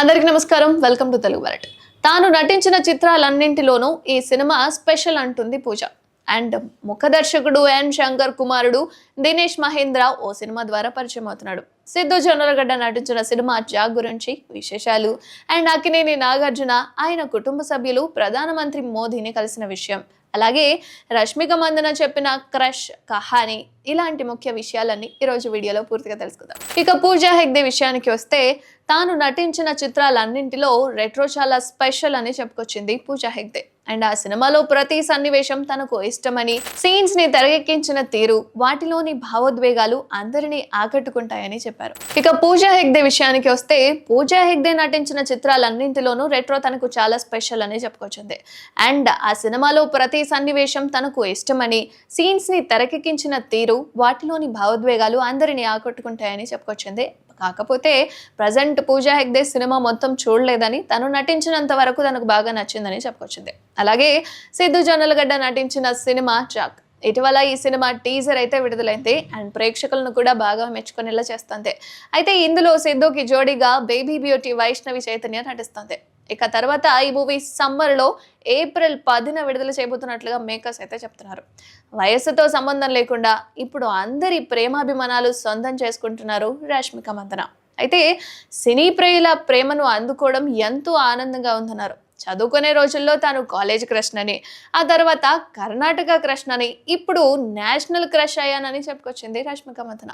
అందరికీ నమస్కారం. Welcome to Telugu world. తాను నటించిన చిత్రాలన్నింటిలోనూ ఈ సినిమా స్పెషల్ అంటుంది పూజ. అండ్ ముఖ దర్శకుడు ఎన్ శంకర్ కుమారుడు దినేష్ మహేంద్ర ఓ సినిమా ద్వారా పరిచయం అవుతున్నాడు. సిద్ధు జొన్నలగడ్డ నటించిన సినిమా జాగ్ గురించి విశేషాలు. అండ్ అక్కినేని నాగార్జున ఆయన కుటుంబ సభ్యులు ప్రధానమంత్రి మోదీని కలిసిన విషయం. అలాగే రష్మిక మందన చెప్పిన క్రష్ కహాని ఇలాంటి ముఖ్య విషయాలన్నీ ఈరోజు వీడియోలో పూర్తిగా తెలుసుకుందాం. ఇక పూజా హెగ్దే విషయానికి వస్తే తాను నటించిన చిత్రాలన్నింటిలో రెట్రో చాలా స్పెషల్ అని చెప్పుకొచ్చింది పూజా హెగ్దే అండ్ ఆ సినిమాలో ప్రతి సన్నివేశం తనకు ఇష్టమని సీన్స్ని తెరకెక్కించిన తీరు వాటిలోని భావోద్వేగాలు అందరినీ ఆకట్టుకుంటాయని చెప్పారు. ఇక పూజా హెగ్దే విషయానికి వస్తే పూజా హెగ్దే నటించిన చిత్రాలన్నింటిలోనూ రెట్రో తనకు చాలా స్పెషల్ అని చెప్పుకొచ్చింది. అండ్ ఆ సినిమాలో ప్రతి సన్నివేశం తనకు ఇష్టమని సీన్స్ని తెరకెక్కించిన తీరు వాటిలోని భావోద్వేగాలు అందరినీ ఆకట్టుకుంటాయని చెప్పుకొచ్చింది. కాకపోతే ప్రజెంట్ పూజా హెగ్దే సినిమా మొత్తం చూడలేదని తను నటించినంత వరకు తనకు బాగా నచ్చిందని చెప్పుకొచ్చింది. అలాగే సిద్ధు జొన్నలగడ్డ నటించిన సినిమా చాక్ ఇటీవల ఈ సినిమా టీజర్ అయితే విడుదలైంది అండ్ ప్రేక్షకులను కూడా బాగా మెచ్చుకునేలా చేస్తుంది. అయితే ఇందులో సిద్ధుకి జోడీగా బేబీ బ్యూటీ వైష్ణవి చైతన్య నటిస్తుంది. ఇక తర్వాత ఈ మూవీ సమ్మర్లో ఏప్రిల్ పదిన విడుదల చేయబోతున్నట్లుగా మేకర్స్ అయితే చెప్తున్నారు. వయస్సుతో సంబంధం లేకుండా ఇప్పుడు అందరి ప్రేమాభిమానాలు సొంతం చేసుకుంటున్నారు రష్మిక మందన. అయితే సినీ ప్రేయుల ప్రేమను అందుకోవడం ఎంతో ఆనందంగా ఉందన్నారు. చదువుకునే రోజుల్లో తాను కాలేజ్ క్రష్ అని ఆ తర్వాత కర్ణాటక క్రష్ అని ఇప్పుడు నేషనల్ క్రష్ అయ్యానని చెప్పుకొచ్చింది రష్మిక మథన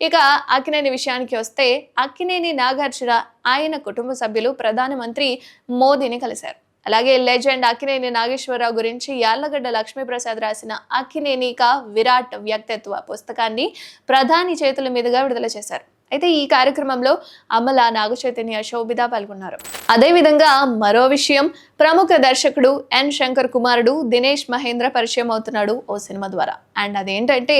ఇక అక్కినేని విషయానికి వస్తే అక్కినేని నాగార్జున ఆయన కుటుంబ సభ్యులు ప్రధానమంత్రి మోదీని కలిశారు. అలాగే లెజెండ్ అక్కినేని నాగేశ్వరరావు గురించి యాళ్ళగడ్డ లక్ష్మీప్రసాద్ రాసిన అక్కినేనిక విరాట్ వ్యక్తిత్వ పుస్తకాన్ని ప్రధాని చేతుల మీదుగా విడుదల చేశారు. అయితే ఈ కార్యక్రమంలో అమల నాగచైతన్య శోభిత పాల్గొన్నారు. అదేవిధంగా మరో విషయం ప్రముఖ దర్శకుడు ఎన్ శంకర్ కుమారుడు దినేష్ మహేంద్ర పరిచయం అవుతున్నాడు ఓ సినిమా ద్వారా. అండ్ అదేంటంటే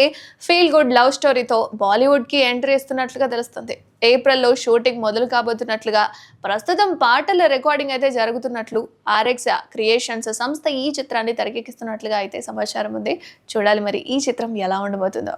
ఫీల్ గుడ్ లవ్ స్టోరీతో బాలీవుడ్కి ఎంట్రీ ఇస్తున్నట్లుగా తెలుస్తుంది. ఏప్రిల్లో షూటింగ్ మొదలు కాబోతున్నట్లుగా ప్రస్తుతం పాటల రికార్డింగ్ అయితే జరుగుతున్నట్లు ఆర్ఎక్స్ క్రియేషన్స్ సంస్థ ఈ చిత్రాన్ని తెరకెక్కిస్తున్నట్లుగా అయితే సమాచారం ఉంది. చూడాలి మరి ఈ చిత్రం ఎలా ఉండబోతుందో.